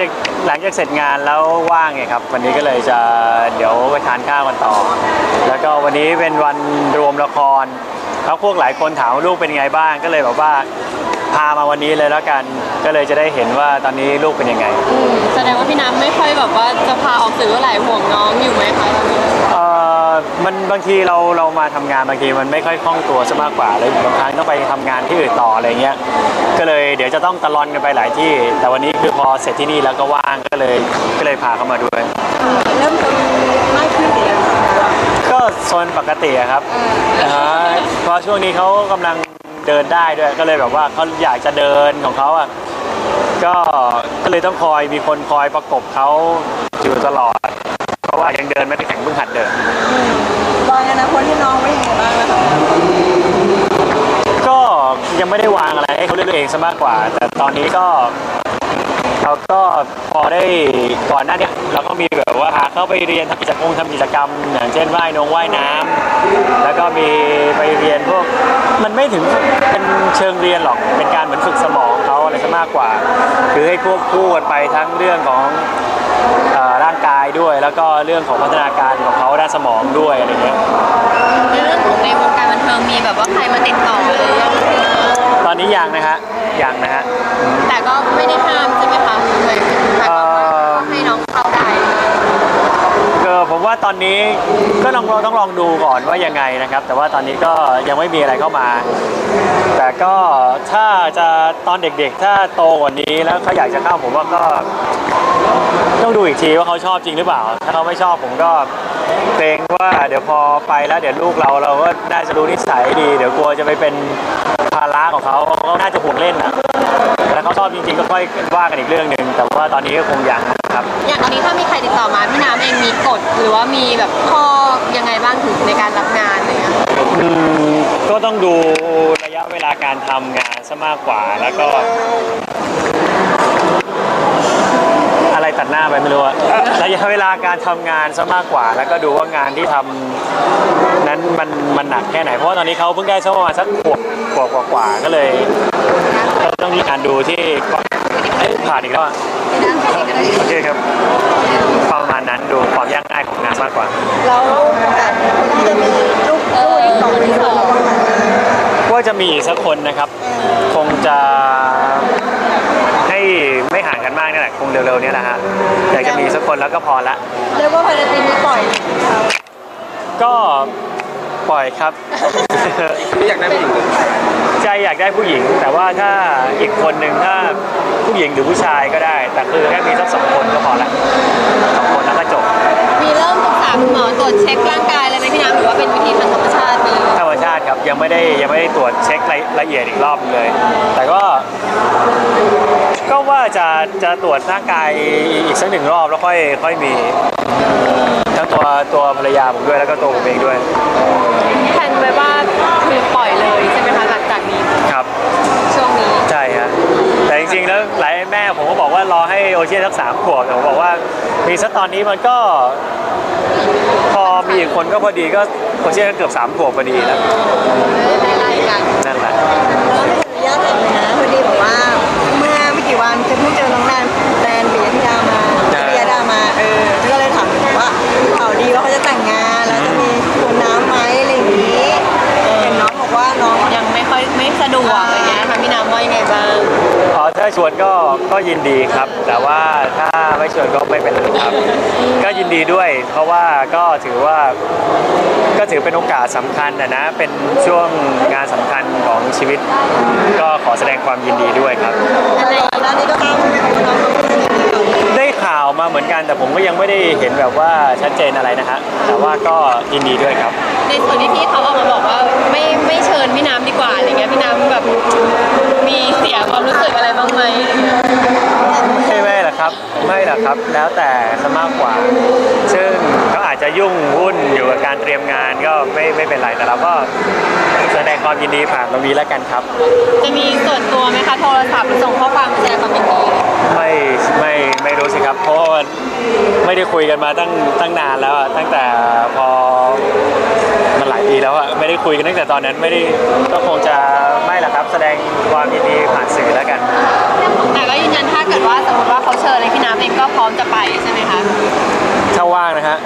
จากหลังจากเสร็จงานแล้วว่างไงครับ วันนี้ก็เลยจะเดี๋ยวไปทานข้าวกันต่อ แล้วก็วันนี้เป็นวันรวมละครแล้วพวกหลายคนถามว่าลูกเป็นไงบ้างก็เลยแบบว่าพามาวันนี้เลยแล้วกันก็เลยจะได้เห็นว่าตอนนี้ลูกเป็นยังไงแสดงว่าพี่น้ำไม่ค่อยแบบว่าจะพาออกสื่อเมื่อไหร่ห่วงน้องอยู่ไหมคะตอนนี้เอ่อ มันบางทีเราเรามาทำงานบางทีมันไม่ค่อยคล่องตัวซะมากกว่าเลยบางครั้งต้องไปทำงานที่อื่นต่ออะไรเงี้ยก็เลยเดี๋ยวจะต้องตะลอนกันไปหลายที่ แต่วันนี้คือพอเสร็จที่นี่แล้วก็ว่างก็เลยก็เลยพาเขามาด้วยเริ่มต้นมากขึ้นหรือยังคะก็โซนปกติอะครับนะฮะเพราะช่วงนี้เขากำลังเดินได้ด้วยก็เลยแบบว่าเขาอยากจะเดินของเขาอะก็ก็เลยต้องคอยมีคนคอยประกบเขาอยู่ตลอด เพราะว่ายังเดินไม่ได้แข็งเพิ่งหัดเดินวางอนาคตให้น้องไว้ยังไงบ้างนะคะก็ยังไม่ได้วางอะไรให้เขาเลือกเองซะมากกว่า แต่ตอนนี้ก็เราก็พอได้ก่อนหน้าเนี้เราก็มีแบบว่าพาเข้าไปเรียนทำกิจกรรมทำกิจกรรม อย่างเช่นว่ายนงว่ายน้ำแล้วก็มีไปเรียนพวกมันไม่ถึงเป็นเชิงเรียนหรอกเป็นการเหมือนฝึกสมองเขาอะไรซะมากกว่า คือให้ควบคู่กันไปทั้งเรื่องของ ร่างกายด้วย แล้วก็เรื่องของพัฒนาการของเขาด้านสมองด้วยอะไรเงี้ยในเรื่องของในวงการบันเทิงมีแบบว่าใครมาติดต่ออะไรยังตอนนี้ยังนะฮะยังนะฮะแต่ก็ ว่าตอนนี้ก็ลองต้องลองดูก่อนว่ายังไงนะครับ แต่ว่าตอนนี้ก็ยังไม่มีอะไรเข้ามา แต่ก็ถ้าจะตอนเด็กๆ ถ้าโตกว่านี้แล้วเขาอยากจะเข้าผมว่าก็ต้องดูอีกทีว่าเขาชอบจริงหรือเปล่า ถ้าเขาไม่ชอบผมก็เกรงว่าเดี๋ยวพอไปแล้วเดี๋ยวลูกเราเราก็น่าจะรู้นิสัยดี เดี๋ยวกลัวจะไปเป็นภาระของเขาเขาน่าจะห่วงเล่นนะแต่ถ้าเขาชอบจริงๆก็ค่อยว่ากันอีกเรื่องหนึ่งแต่ว่าตอนนี้ก็คงยังครับ อย่าง กฎหรือว่ามีแบบข้อยังไงบ้างถึงในการรับงานอะไรเงี้ยอืมก็ต้องดูระยะเวลาการทำงานซะมากกว่าแล้วก็ อะไรตัดหน้าไปไม่รู้อะระยะเวลาการทำงานซะมากกว่า แล้วก็ดูว่างานที่ทำนั้นมันมันหนักแค่ไหนเพราะว่าตอนนี้เขาเพิ่งได้สักประมาณสักขวบขวบกว่าๆก็เลยก็ต้องมีการดูที่เอ้ยผ่านอีกแล้วอะ เคครับประมาณนั้นดู ความยากง่ายของงานมากกว่า แล้วแบบคนที่จะมีลูกเอลูกออีกสองคนคนที่สองว่าจะมีอีกสักคนนะครับ คงจะให้ไม่ห่างกันมากนี่แหละคงเร็วๆนี่แหละฮะอยากจะมีสักคนแล้วก็พอละเรียกว่าภายในปีนี้ปล่อยครับก็ปล่อยครับอยากได้ผู้หญิงเลยใจอยากได้ผู้หญิง แต่ว่าถ้าอีกคนหนึ่งถ้าผู้หญิงหรือผู้ชายก็ได้ แต่คือแค่มีสักสองคนก็พอละสองคนแล้วก็จบมี เริ่มปรึกษาคุณหมอตรวจเช็คร่างกายอะไรไหมพี่น้ำหรือว่าเป็นวิธีทางธรรมชาติไปเลยธรรมชาติครับยังไม่ได้ยังไม่ได้ตรวจเช็ครายละเอียดอีกรอบเลย แต่ก็ ก็ว่าจะจะตรวจร่างกายอีกสักหนึ่งรอบแล้วค่อยค่อยมี ทั้งตัวตัวภรรยาผมด้วยแล้วก็ตัวผมเองด้วย แผนไว้ว่าคือปล่อยเลยใช่ไหมคะหลังจากนี้ ครับ ช่วงนี้ ใช่ฮะแต่จริงๆแล้วหลายแม่ผมก็บอกว่ารอให้โอเชียนสักสามขวบแต่ผมบอกว่ามีสักตอนนี้มันก็ พอมีอีกคนก็พอดีก็โอเชียนก็เกือบสามขวบพอดีแล้วาชวนก็ก็ยินดีครับ แต่ว่าถ้าไม่ชวนก็ไม่เป็นไรครับ ก็ยินดีด้วย เพราะว่าก็ถือว่าก็ถือเป็นโอกาสสำคัญนะนะ เป็นช่วงงานสำคัญของชีวิต ก็ขอแสดงความยินดีด้วยครับอะไรก่อนหน้านี้ก็ตามว่าน้องเขาเป็นยังไงก่อนได้ข่าวมาเหมือนกันแต่ผมก็ยังไม่ได้เห็นแบบว่าชัดเจนอะไรนะฮะแต่ว่าก็ยินดีด้วยครับ ในส่วนที่พี่เขาออกมาบอกว่าไม่ไม่เชิญพี่น้ำดีกว่าอะไรเงี้ยพี่น้ำแบบมีเสียค ไม่หรอกครับ แล้วแต่ซะมากกว่า ซึ่งเขาอาจจะยุ่งวุ่นอยู่กับการเตรียมงานก็ไม่ไม่เป็นไรแต่เราก็แสดงความยินดีผ่านตรงนี้แล้วกันครับ จะมีส่วนตัวไหมคะโทรศัพท์หรือส่งข้อความมาแสดงความยินดีไม่ไม่ไม่รู้สิครับเพราะว่าไม่ได้คุยกันมาตั้งตั้งนานแล้วอะตั้งแต่พอมันหลายปีแล้วอะไม่ได้คุยกันตั้งแต่ตอนนั้นไม่ได้ก็คงจะไม่ละครับ แสดงความยินดีผ่านสื่อแล้วกัน้อมจะไปใช่ไหมคะ ถ้าว่างนะฮะ